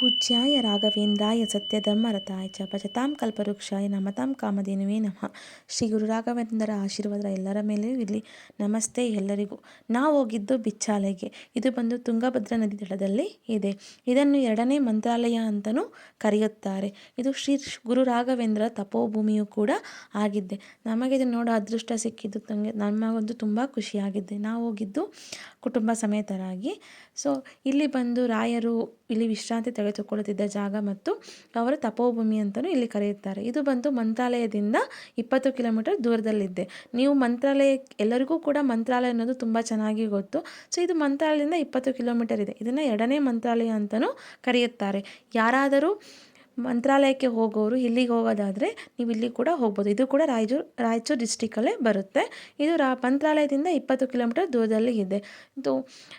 ಪೂಜ್ಯಾಯ ರಾಘವೇಂದ್ರಾಯ ಸತ್ಯಧರ್ಮರತಾಯ ಚ ಭಜತಾಂ ಕಲ್ಪವೃಕ್ಷಾಯ ನಮತಾಂ ಕಾಮಧೇನುವೇ ನಮಃ. ಶ್ರೀ ಗುರು ರಾಘವೇಂದ್ರ ಆಶೀರ್ವಾದ ಎಲ್ಲರ ಮೇಲೆಯೂ ಇರಲಿ. ನಮಸ್ತೆ ಎಲ್ಲರಿಗೂ. ನಾವು ಹೋಗಿದ್ದು ಬಿಚ್ಚಾಲೆಗೆ ಇದು ಬಂದು ತುಂಗಭದ್ರಾ ನದಿ ದಡದಲ್ಲಿ ಇದೆ. ಇದನ್ನು ಎರಡನೇ ಮಂತ್ರಾಲಯ ಅಂತಲೂ ಕರೆಯುತ್ತಾರೆ. ಇದು ಶ್ರೀ ಗುರು ರಾಘವೇಂದ್ರ ತಪೋಭೂಮಿಯು ಕೂಡ ಆಗಿದ್ದೆ. ನಮಗೆ ಇದನ್ನು ನೋಡೋ ಅದೃಷ್ಟ ಸಿಕ್ಕಿದ್ದು ತಂಗೆ ನಮಗೊಂದು ತುಂಬ ಖುಷಿಯಾಗಿದ್ದೆ. ನಾವು ಹೋಗಿದ್ದು ಕುಟುಂಬ ಸಮೇತರಾಗಿ. ಸೊ, ಇಲ್ಲಿ ಬಂದು ರಾಯರು, ಇಲ್ಲಿ ವಿಶ್ರಾಂತಿ ತೆಗೆದುಕೊಳ್ಳುತ್ತಿದ್ದ ಜಾಗ ಮತ್ತು ಅವರು ತಪೋಭೂಮಿ ಅಂತಲೂ ಇಲ್ಲಿ ಕರೆಯುತ್ತಾರೆ. ಇದು ಬಂದು ಮಂತ್ರಾಲಯದಿಂದ ಇಪ್ಪತ್ತು ಕಿಲೋಮೀಟರ್ ದೂರದಲ್ಲಿದೆ. ನೀವು ಮಂತ್ರಾಲಯ, ಎಲ್ಲರಿಗೂ ಕೂಡ ಮಂತ್ರಾಲಯ ಅನ್ನೋದು ತುಂಬ ಚೆನ್ನಾಗಿ ಗೊತ್ತು. ಸೊ ಇದು ಮಂತ್ರಾಲಯದಿಂದ ಇಪ್ಪತ್ತು ಕಿಲೋಮೀಟರ್ ಇದೆ. ಇದನ್ನು ಎರಡನೇ ಮಂತ್ರಾಲಯ ಅಂತಲೂ ಕರೆಯುತ್ತಾರೆ. ಯಾರಾದರೂ ಮಂತ್ರಾಲಯಕ್ಕೆ ಹೋಗೋರು ಇಲ್ಲಿಗೆ ಹೋಗೋದಾದರೆ ನೀವು ಇಲ್ಲಿ ಕೂಡ ಹೋಗ್ಬೋದು. ಇದು ಕೂಡ ರಾಯಚೂರು ರಾಯಚೂರು ಡಿಸ್ಟಿಕಲ್ಲೇ ಬರುತ್ತೆ. ಇದು ರಾ, ಮಂತ್ರಾಲಯದಿಂದ ಇಪ್ಪತ್ತು ಕಿಲೋಮೀಟರ್ ದೂರದಲ್ಲಿ ಇದೆ. ಇದು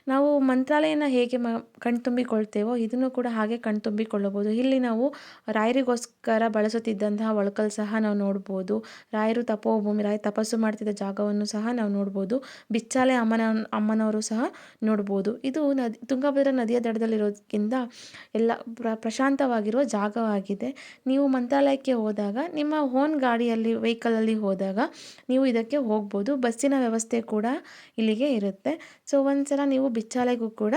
ನಾವು ಮಂತ್ರಾಲಯನ ಹೇಗೆ ಮ, ಕಣ್ತುಂಬಿಕೊಳ್ತೇವೋ ಇದನ್ನು ಕೂಡ ಹಾಗೆ ಕಣ್ತುಂಬಿಕೊಳ್ಳಬಹುದು. ಇಲ್ಲಿ ನಾವು ರಾಯರಿಗೋಸ್ಕರ ಬಳಸುತ್ತಿದ್ದಂತಹ ಒಳಕಲ್ ಸಹ ನಾವು ನೋಡ್ಬೋದು. ರಾಯರು ತಪೋಭೂಮಿ ರಾಯ ತಪಸ್ಸು ಮಾಡ್ತಿದ್ದ ಜಾಗವನ್ನು ಸಹ ನಾವು ನೋಡ್ಬೋದು. ಬಿಚ್ಚಾಲೆ ಅಮ್ಮನ, ಅಮ್ಮನವರು ಸಹ ನೋಡ್ಬೋದು. ಇದು ನದಿ, ತುಂಗಭದ್ರಾ ನದಿಯ ದಡದಲ್ಲಿರೋದಕ್ಕಿಂತ ಎಲ್ಲ ಪ್ರಶಾಂತವಾಗಿರುವ ಜಾಗವಾಗಿದೆ ನೀವು ಮಂತ್ರಾಲಯಕ್ಕೆ ಹೋದಾಗ, ನಿಮ್ಮ ಓನ್ ಗಾಡಿಯಲ್ಲಿ, ವೆಹಿಕಲಲ್ಲಿ ಹೋದಾಗ ನೀವು ಇದಕ್ಕೆ ಹೋಗ್ಬೋದು. ಬಸ್ಸಿನ ವ್ಯವಸ್ಥೆ ಕೂಡ ಇಲ್ಲಿಗೆ ಇರುತ್ತೆ. ಸೊ, ಒಂದ್ಸಲ ನೀವು ಬಿಚ್ಚಾಲೆಗೂ ಕೂಡ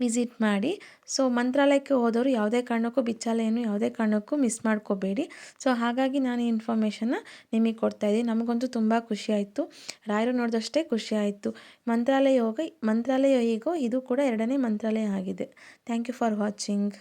ವಿಸಿಟ್ ಮಾಡಿ. ಸೊ, ಮಂತ್ರಾಲಯಕ್ಕೆ ಹೋದವರು ಯಾವುದೇ ಕಾರಣಕ್ಕೂ ಬಿಚ್ಚಾಲೆಯನ್ನು ಯಾವುದೇ ಕಾರಣಕ್ಕೂ ಮಿಸ್ ಮಾಡ್ಕೋಬೇಡಿ. ಸೊ, ಹಾಗಾಗಿ ನಾನು ಈ ಇನ್ಫಾರ್ಮೇಷನ್ನ ನಿಮಗೆ ಕೊಡ್ತಾ ಇದ್ದೀನಿ. ನಮಗಂತೂ ತುಂಬ ಖುಷಿ ಆಯಿತು. ರಾಯರು ನೋಡಿದಷ್ಟೇ ಖುಷಿ ಆಯಿತು. ಮಂತ್ರಾಲಯ ಹೋಗ ಮಂತ್ರಾಲಯ ಈಗೋ ಇದು ಕೂಡ ಎರಡನೇ ಮಂತ್ರಾಲಯ ಆಗಿದೆ. Thank you for watching.